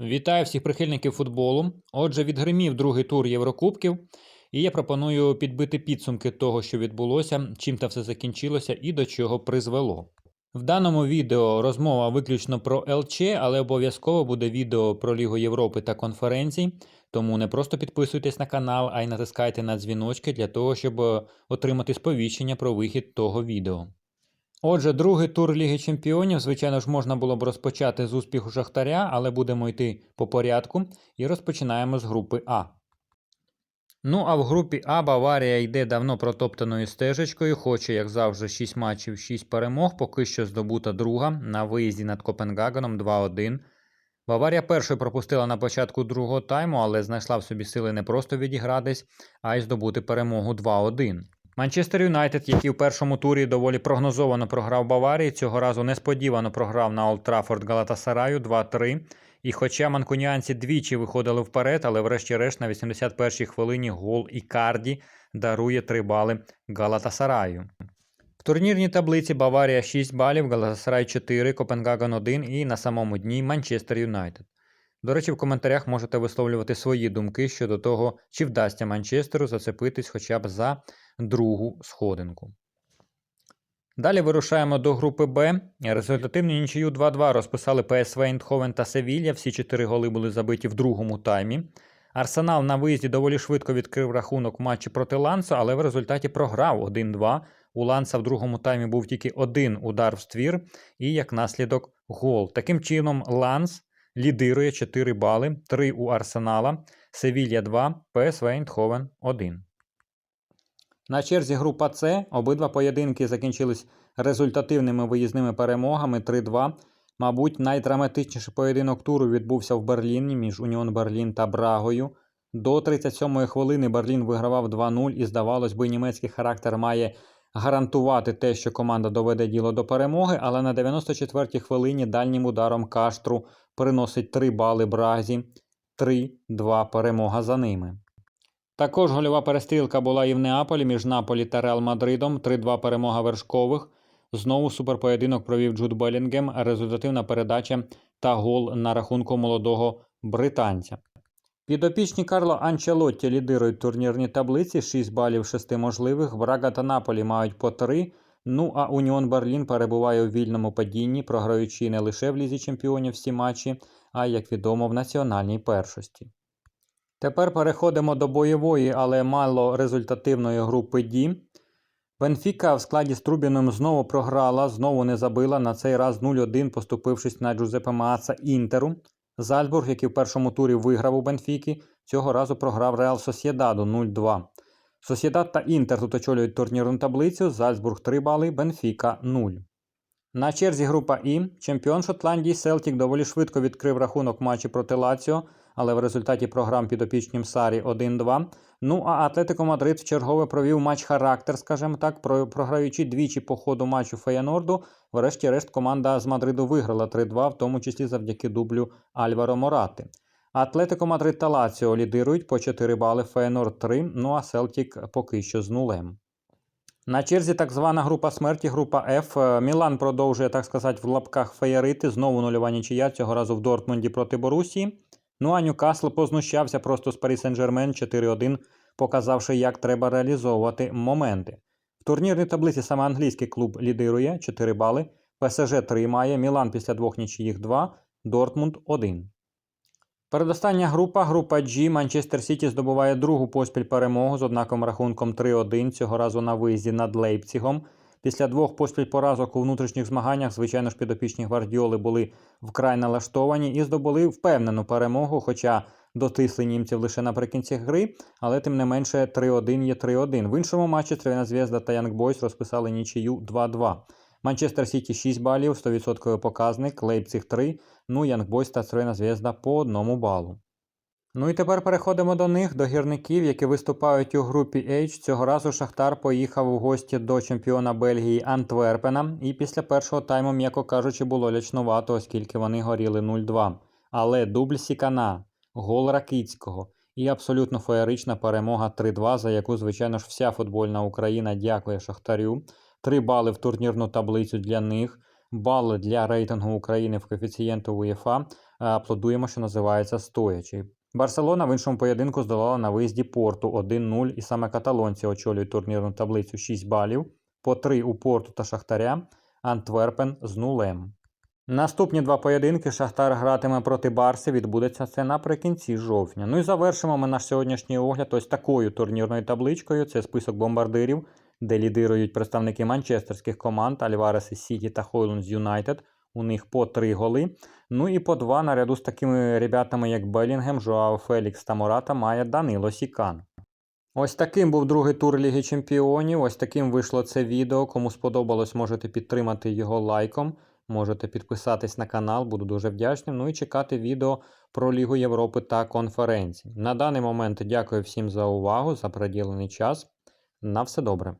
Вітаю всіх прихильників футболу. Отже, відгримів другий тур Єврокубків, і я пропоную підбити підсумки того, що відбулося, чим та все закінчилося і до чого призвело. В даному відео розмова виключно про ЛЧ, але обов'язково буде відео про Лігу Європи та конференцій. Тому не просто підписуйтесь на канал, а й натискайте на дзвіночки для того, щоб е, отримати сповіщення про вихід того відео. Отже, другий тур Ліги Чемпіонів, звичайно ж, можна було б розпочати з успіху Шахтаря, але будемо йти по порядку і розпочинаємо з групи А. Ну, а в групі А Баварія йде давно протоптаною стежечкою, хоче, як завжди, 6 матчів, 6 перемог, поки що здобута друга на виїзді над Копенгагеном 2-1. Баварія першою пропустила на початку другого тайму, але знайшла в собі сили не просто відігратись, а й здобути перемогу 2-1. Манчестер Юнайтед, який у першому турі доволі прогнозовано програв Баварії, цього разу несподівано програв на Олд Траффорд Галатасараю 2-3. І хоча манкуніанці двічі виходили вперед, але врешті-решт на 81-й хвилині гол Ікарді дарує 3 бали Галатасараю. В турнірній таблиці Баварія 6 балів, Галатасарай 4, Копенгаген 1 і на самому дні Манчестер Юнайтед. До речі, в коментарях можете висловлювати свої думки щодо того, чи вдасться Манчестеру зацепитись хоча б за другу сходинку. Далі вирушаємо до групи Б. Результативну нічию 2-2 розписали ПСВ Ейндховен та Севілья. Всі чотири голи були забиті в другому таймі. Арсенал на виїзді доволі швидко відкрив рахунок в матчі проти Лансо, але в результаті програв 1-2. У Ланса в другому таймі був тільки один удар в ствір і, як наслідок, гол. Таким чином, Ланс лідирує 4 бали, 3 у Арсенала, Севілья 2, ПСВ Ейндховен 1. На черзі група С обидва поєдинки закінчились результативними виїзними перемогами 3-2. Мабуть, найдраматичніший поєдинок туру відбувся в Берліні між Уніон Берлін та Брагою. До 37-ї хвилини Берлін вигравав 2-0 і, здавалось би, німецький характер має гарантувати те, що команда доведе діло до перемоги, але на 94-й хвилині дальнім ударом Каштру приносить 3 бали Бразі, 3-2 перемога за ними. Також гольова перестрілка була і в Неаполі між Наполі та Реал Мадридом. 3-2 перемога вершкових. Знову суперпоєдинок провів Джуд Белінгем, результативна передача та гол на рахунку молодого британця. Підопічні Карло Анчелотті лідирують турнірні таблиці 6 балів 6 можливих. Брага та Наполі мають по 3. Ну а Уніон Берлін перебуває у вільному падінні, програючи не лише в лізі чемпіонів всі матчі, а як відомо в національній першості. Тепер переходимо до бойової, але мало результативної групи Ді. Бенфіка в складі з Трубіним знову програла, знову не забила, на цей раз 0-1, поступившись на Джузепе Мааца Інтеру. Зальцбург, який в першому турі виграв у Бенфіки, цього разу програв Реал Сосєдаду 0-2. Сосєдад та Інтер тут очолюють турнірну таблицю, Зальцбург 3 бали, Бенфіка 0. На черзі група І. Чемпіон Шотландії Селтік доволі швидко відкрив рахунок матчі проти Лаціо, але в результаті програм підопічнім Сарі 1-2. Ну а Атлетико Мадрид вчергове провів матч характер, скажімо так, програючи двічі по ходу матчу Феянорду. Врешті-решт команда з Мадриду виграла 3-2, в тому числі завдяки дублю Альваро Морати. Атлетико Мадрид та Лаціо лідирують по 4 бали, Феєнорд 3, ну а Селтік поки що з нулем. На черзі так звана група смерті, група F. Мілан продовжує, так сказати, в лапках феєрити. Знову нульова нічия, цього разу в Дортмунді проти Борусії. Ну а Ньюкасл познущався просто з Парі Сен-Жермен 4-1, показавши, як треба реалізовувати моменти. В турнірній таблиці саме англійський клуб лідирує 4 бали, ПСЖ 3 має, Мілан після двох нічиїх 2, Дортмунд 1. Передостання група, група G, Манчестер Сіті здобуває другу поспіль перемогу з однаковим рахунком 3-1, цього разу на виїзді над Лейпцігом. Після двох поспіль поразок у внутрішніх змаганнях, звичайно ж, підопічні гвардіоли були вкрай налаштовані і здобули впевнену перемогу, хоча дотисли німців лише наприкінці гри, але тим не менше 3-1 є 3-1. В іншому матчі Тривіна Зв'язда та Янг Бойс розписали нічию 2-2. Манчестер Сіті 6 балів, 100% показник, Лейпциг 3, ну Янг Бойс та Тривіна Зв'язда по одному балу. Ну і тепер переходимо до них, до гірників, які виступають у групі H. Цього разу Шахтар поїхав у гості до чемпіона Бельгії Антверпена. І після першого тайму, м'яко кажучи, було лячнувато, оскільки вони горіли 0-2. Але дубль Сікана, гол Ракицького і абсолютно феєрична перемога 3-2, за яку, звичайно ж, вся футбольна Україна дякує Шахтарю. Три бали в турнірну таблицю для них, бали для рейтингу України в коефіцієнту УЄФА. аплодуємо, що називається стоячи. Барселона в іншому поєдинку здолала на виїзді Порту 1-0, і саме каталонці очолюють турнірну таблицю 6 балів, по 3 у Порту та Шахтаря, Антверпен з нулем. Наступні два поєдинки Шахтар гратиме проти Барси. Відбудеться це наприкінці жовтня. Ну і завершимо ми наш сьогоднішній огляд ось такою турнірною табличкою. Це список бомбардирів, де лідирують представники манчестерських команд Альварес із Сіті та Хойлундс Юнайтед. У них по три голи. Ну і по два наряду з такими ребятами, як Белінгем, Жоао Фелікс та Мората, має Данило Сікан. Ось таким був другий тур Ліги Чемпіонів. Ось таким вийшло це відео. Кому сподобалось, можете підтримати його лайком. Можете підписатись на канал, буду дуже вдячним. Ну і чекати відео про Лігу Європи та конференції. На даний момент дякую всім за увагу, за приділений час. На все добре.